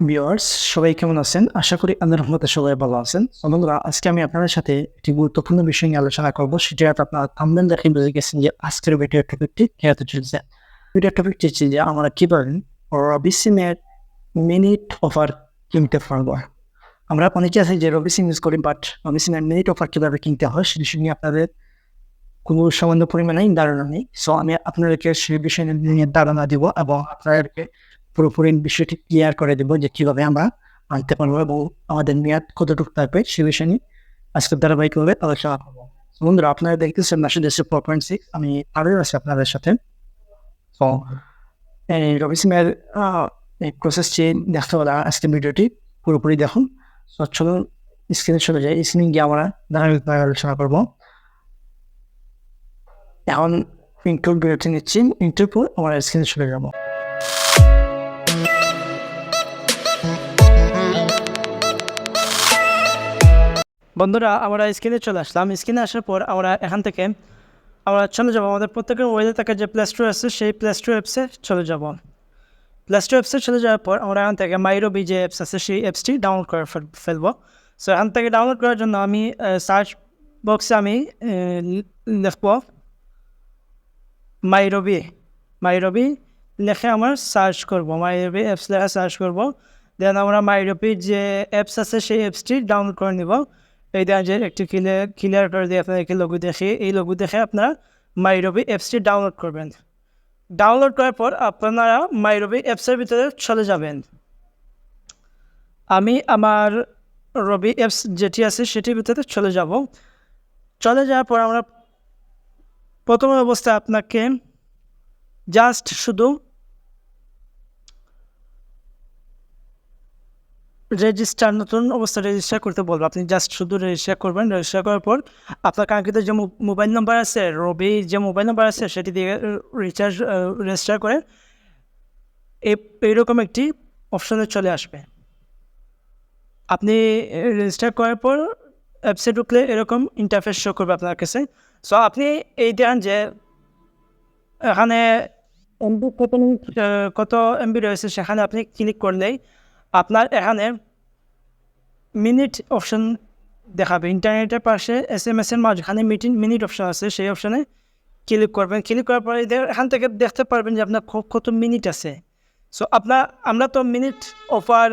Viewers সবাই কেমন আছেন? আশা করি আল্লাহর রহমতে সবাই ভালো আছেন। বন্ধুরা, আজকে আমি আপনাদের সাথে একটি গুরুত্বপূর্ণ বিষয় নিয়ে আলোচনা করব। সেটা আপনারা থামবেন দেখে বুঝে গেছেন যে আজকের ভিডিও টপিকটি খেয়াতে চলছে। ভিডিও টপিকটি হচ্ছে যে আমরা কীভাবে রবি সিমের মিনিট অফার কিনতে পারব। আমরা অনেকে আছে যে রবি সিম ইউজ করি বাট রবি সিমের মিনিট অফার কীভাবে কিনতে হয় সে বিষয় নিয়ে আপনাদের কোনো সামান্য পরিমাণে ধারণা নেই। সো আমি আপনাদেরকে সেই বিষয় নিয়ে ধারণা দিব এবং আপনাদেরকে পুরোপুরি বিষয়টি ক্লিয়ার করে দেবো যে কীভাবে আমরা আনতে পারব এবং আমাদের মেয়াদ কতটুকু থাকবে সে বিষয় নিয়ে আজকে ধারাবাহিকভাবে আলোচনা করব। বন্ধুরা, আপনারা দেখতেছেন নাসিদ দেশের ফোর পয়েন্ট সিক্স আমি আরও আছি আপনাদের সাথে। তো এই রবি সিমের এই প্রসেসটি দেখতে হলে আজকে ভিডিওটি। পুরোপুরি দেখুন। তো চলুন স্ক্রিনে চলে যাই। স্ক্রিনে গিয়ে আমরা ধারাবাহিকভাবে আলোচনা করব। এখন ইন্টার বিরতি নিচ্ছি। ইন্টার পর আমরা স্ক্রিনে চলে যাব। বন্ধুরা, আমরা স্ক্রিনে চলে আসলাম। স্ক্রিনে আসার পর আমরা এখান থেকে, আমরা চলে যাব। আমাদের প্রত্যেকের ওয়েলে থেকে যে প্লে স্টোর আছে, সেই প্লে স্টোর অ্যাপসে চলে যাব। প্লে স্টোর অ্যাপসে চলে যাওয়ার পর আমরা এখান থেকে মাইরোবি যে অ্যাপস আছে, সেই অ্যাপসটি ডাউনলোড করে ফেল- ফেলব। সো এখান থেকে ডাউনলোড করার জন্য আমি সার্চ বক্সে আমি লিখব মাইরবি মাইরবি লেখে আমার সার্চ করব। মাইরবি অ্যাপস লেখা সার্চ করব। দেন আমরা মাইরবির যে অ্যাপস আছে, সেই অ্যাপসটি ডাউনলোড করে নিব। এই দেন যে একটি ক্লিয়ার ক্লিয়ার করে দিয়ে আপনার একটি লোগো দেখে। এই লোগো দেখে আপনারা মাইরবি অ্যাপসটি ডাউনলোড করবেন। ডাউনলোড করার পর আপনারা মাইরবি অ্যাপসের ভিতরে চলে যাবেন। আমি আমার রবি অ্যাপস যেটি আছে সেটির ভিতরে চলে যাব। চলে যাওয়ার পর আমরা প্রথম অবস্থায় আপনাকে জাস্ট শুধু রেজিস্টার নতুন অবস্থা রেজিস্টার করতে বলব। আপনি জাস্ট শুধু রেজিস্টার করবেন। রেজিস্টার করার পর আপনার কাঙ্ক্ষিত যে মোবাইল নাম্বার আছে, রবি যে মোবাইল নাম্বার আছে, সেটি দিয়ে রিচার্জ রেজিস্টার করে এই- এইরকম একটি অপশনে চলে আসবে। আপনি রেজিস্টার করার পর অ্যাপসে ঢুকলে এরকম ইন্টারফেস শো করবে আপনার কাছে। সো আপনি এই দেন যে এখানে এমবি কত কত এমবি রয়েছে, সেখানে আপনি ক্লিক করলেই আপনার এখানে মিনিট অপশন দেখাবে। ইন্টারনেটের পাশে এস এম এসের মাঝখানে মিটিং মিনিট অপশন আছে। সেই অপশনে ক্লিক করবেন। ক্লিক করার পরে এখান থেকে দেখতে পারবেন যে আপনার কত মিনিট আছে। সো আপনার, আমরা তো মিনিট অফার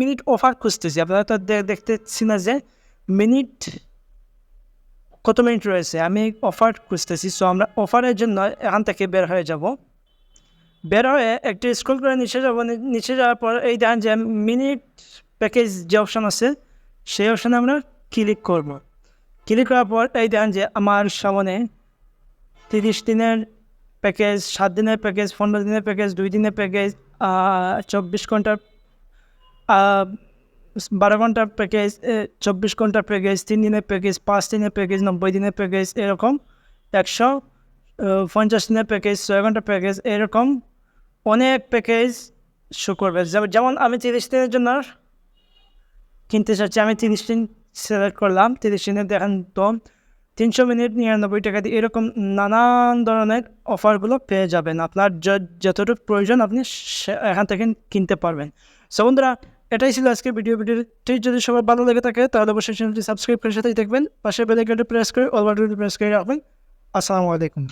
মিনিট অফার খুঁজতেছি। আপনারা তো দেখতেছি না যে মিনিট কত মিনিট রয়েছে। আমি অফার খুঁজতেছি। সো আমরা অফারের জন্য এখান থেকে বের হয়ে যাব। বের হয়ে একটু স্ক্রল করে নিচে যাব নিচে যাওয়ার পর এই দেখেন যে মিনিট প্যাকেজ যে অপশান আছে, সেই অপশানে আমরা ক্লিক করব। ক্লিক করার পর এই দেখেন যে আমার সামনে তিরিশ দিনের প্যাকেজ সাত দিনের প্যাকেজ পনেরো দিনের প্যাকেজ দুই দিনের প্যাকেজ চব্বিশ ঘণ্টার বারো ঘণ্টার প্যাকেজ চব্বিশ ঘণ্টার প্যাকেজ তিন দিনের প্যাকেজ পাঁচ দিনের প্যাকেজ নব্বই দিনের প্যাকেজ এরকম একশো পঞ্চাশ দিনের প্যাকেজ ছয় ঘণ্টার প্যাকেজ এরকম অনেক প্যাকেজ শো করবে। যেমন- আমি তিরিশ দিনের জন্য কিনতে চাচ্ছি, আমি তিরিশ দিন সিলেক্ট করলাম। তিরিশ দিনের দেখেন তো, তিনশো মিনিট নিরানব্বই টাকা দিয়ে এরকম নানান ধরনের অফারগুলো পেয়ে যাবেন। আপনার যতটুকু প্রয়োজন আপনি এখান থেকে কিনতে পারবেন। সো বন্ধুরা, এটাই ছিল আজকের ভিডিও ভিডিওটি যদি সবার ভালো লেগে থাকে, তাহলে অবশ্যই চ্যানেলটি সাবস্ক্রাইব করে সাথেই দেখবেন পাশে বেলাইকনটি প্রেস করে অল প্রেস করে রাখবেন। আসসালামু আলাইকুম।